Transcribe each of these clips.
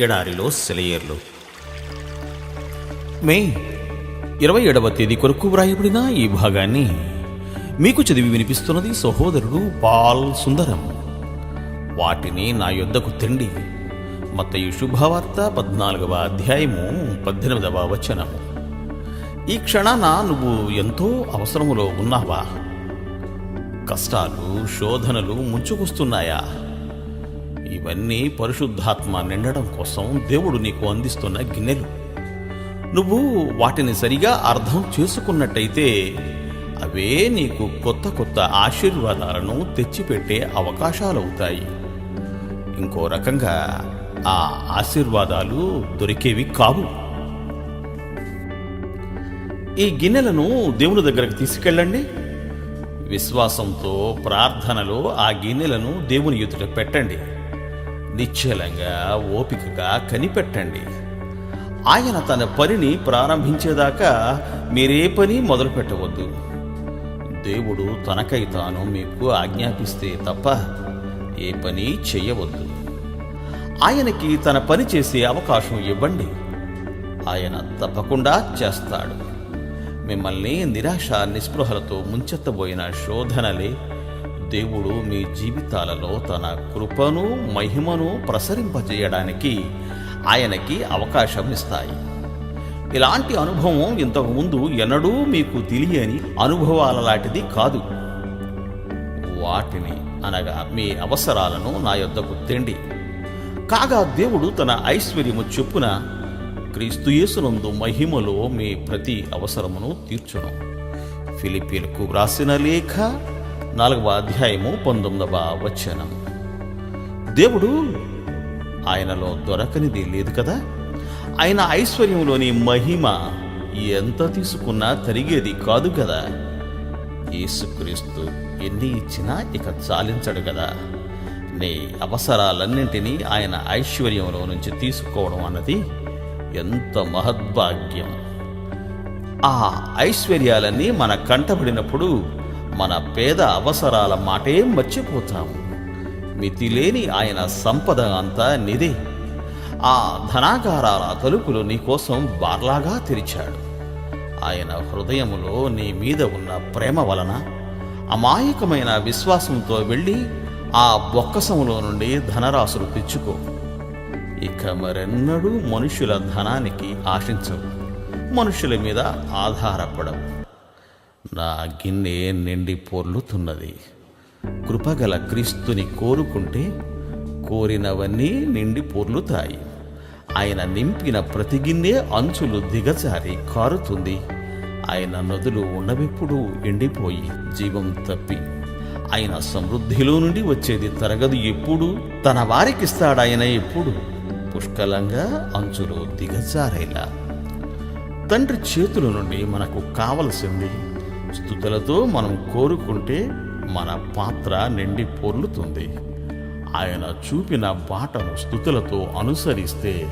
ఎడారిలో సెలయేర్లు. మే ఇరవై ఏడవ తేదీ కొరకు వ్రాయబడిన ఈ భాగాన్ని మీకు చదివి వినిపిస్తున్నది సహోదరుడు పాల్ సుందరం. వాటిని నా యొద్దకు తిండి. మత్తయి శుభవార్త పద్నాలుగవ అధ్యాయము పద్దెనిమిదవ వచనము. ఈ క్షణాన నువ్వు ఎంతో అవసరములో ఉన్నావా? కష్టాలు శోధనలు ముంచుకొస్తున్నాయా? ఇవన్నీ పరిశుద్ధాత్మ నిండడం కోసం దేవుడు నీకు అందిస్తున్న గిన్నెలు. నువ్వు వాటిని సరిగా అర్థం చేసుకున్నట్టయితే అవే నీకు కొత్త కొత్త ఆశీర్వాదాలను తెచ్చిపెట్టే అవకాశాలవుతాయి. ఇంకో రకంగా ఆ ఆశీర్వాదాలు దొరికేవి కావు. ఈ గిన్నెలను దేవుని దగ్గరకు తీసుకెళ్ళండి. విశ్వాసంతో ప్రార్థనలో ఆ గిన్నెలను దేవుని ఎదుట పెట్టండి. నిశ్చలంగా ఓపికగా కనిపెట్టండి. ఆయన తన పనిని ప్రారంభించేదాకా మీరే పని మొదలు పెట్టవద్దు దేవుడు తనకై తాను మీకు ఆజ్ఞాపిస్తే తప్ప ఏ పని చెయ్యవద్దు ఆయనకి తన పని చేసే అవకాశం ఇవ్వండి. ఆయన తప్పకుండా చేస్తాడు. మిమ్మల్ని నిరాశ నిస్పృహలతో ముంచెత్తబోయిన శోధనలే దేవుడు మీ జీవితాలలో తన కృపను మహిమను ప్రసరింపజేయడానికి ఆయనకి అవకాశం ఇస్తాయి. ఇలాంటి అనుభవం ఇంతకుముందు ఎన్నడూ మీకు తెలియని అనుభవాల లాంటిది కాదు. వాటిని అనగా మీ అవసరాలను నా యొద్దకు తెండి. కాగా దేవుడు తన ఐశ్వర్యము చొప్పున క్రీస్తుయేసునందు మహిమలో మీ ప్రతి అవసరమును తీర్చును. ఫిలిపీన్కు వ్రాసిన లేఖ నాలుగవ అధ్యాయము పంతొమ్మిదవ వచనం. దేవుడు ఆయనలో దొరకనిది లేదు కదా? ఆయన ఐశ్వర్యంలోని మహిమ ఎంత తీసుకున్నా తరిగేది కాదు కదా? యేసుక్రీస్తు ఎన్ని ఇచ్చినా ఇక చాలించడు కదా? నీ అవసరాలన్నింటినీ ఆయన ఐశ్వర్యంలో నుంచి తీసుకోవడం అన్నది ఎంత మహద్భాగ్యం. ఆ ఐశ్వర్యాలన్నీ మన కంటబడినప్పుడు మన పేద అవసరాల మాటే మర్చిపోతాము మితిలేని ఆయన సంపద అంతా నిదే. ఆ ధనాగారాల తలుపులు నీకోసం బార్లాగా తెరిచాడు. ఆయన హృదయములో నీ మీద ఉన్న ప్రేమ వలన అమాయకమైన విశ్వాసంతో వెళ్ళి ఆ బొక్కసములో నుండి ధనరాశులు తెచ్చుకో. ఇక మరెన్నడూ మనుషుల ధనానికి ఆశించవు. మనుషుల మీద ఆధారపడవు. నా గిన్నె నిండి పొర్లుతున్నది. కృపగల క్రీస్తుని కోరుకుంటే కోరినవన్నీ నిండి పొర్లుతాయి. ఆయన నింపిన ప్రతి గిన్నె అంచులు దిగజారి కారుతుంది. ఆయన నదులు ఉండవెప్పుడు ఎండిపోయి జీవం తప్పి. ఆయన సమృద్ధిలో నుండి వచ్చేది తరగదు ఎప్పుడు. తన వారికిస్తాడాయన ఎప్పుడు. పుష్కలంగా అంచులు దిగజారేలా. తండ్రి చేతుల నుండి మనకు కావలసింది స్థుతులతో మనం కోరుకుంటే మన పాత్ర నిండి పొర్లుతుంది. ఆయన చూపిన బాటను స్థుతులతో అనుసరిస్తే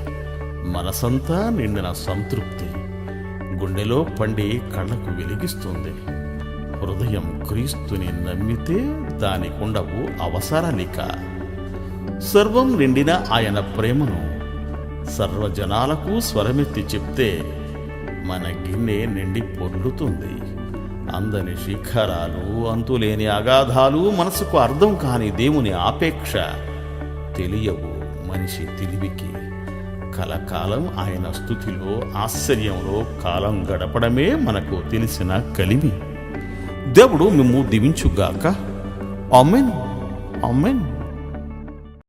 మనసంతా నిండిన సంతృప్తి గుండెలో పండి కళ్ళకు వెలిగిస్తుంది. హృదయం క్రీస్తుని నమ్మితే దానికుండవు అవసరాలిక సర్వం నిండిన ఆయన ప్రేమను సర్వజనాలకు స్వరమెత్తి చెప్తే మన గిన్నె నిండి పొర్లుతుంది. అందని శిఖరాలు అంతులేని అగాధాలు మనసుకు అర్థం కాని దేవుని ఆపేక్ష తెలియవు మనిషి తెలివికి. కలకాలం ఆయన స్థుతిలో ఆశ్చర్యంలో కాలం గడపడమే మనకు తెలిసిన కలివి. దేవుడు మిమ్ము దీవించుగాక. Amen amen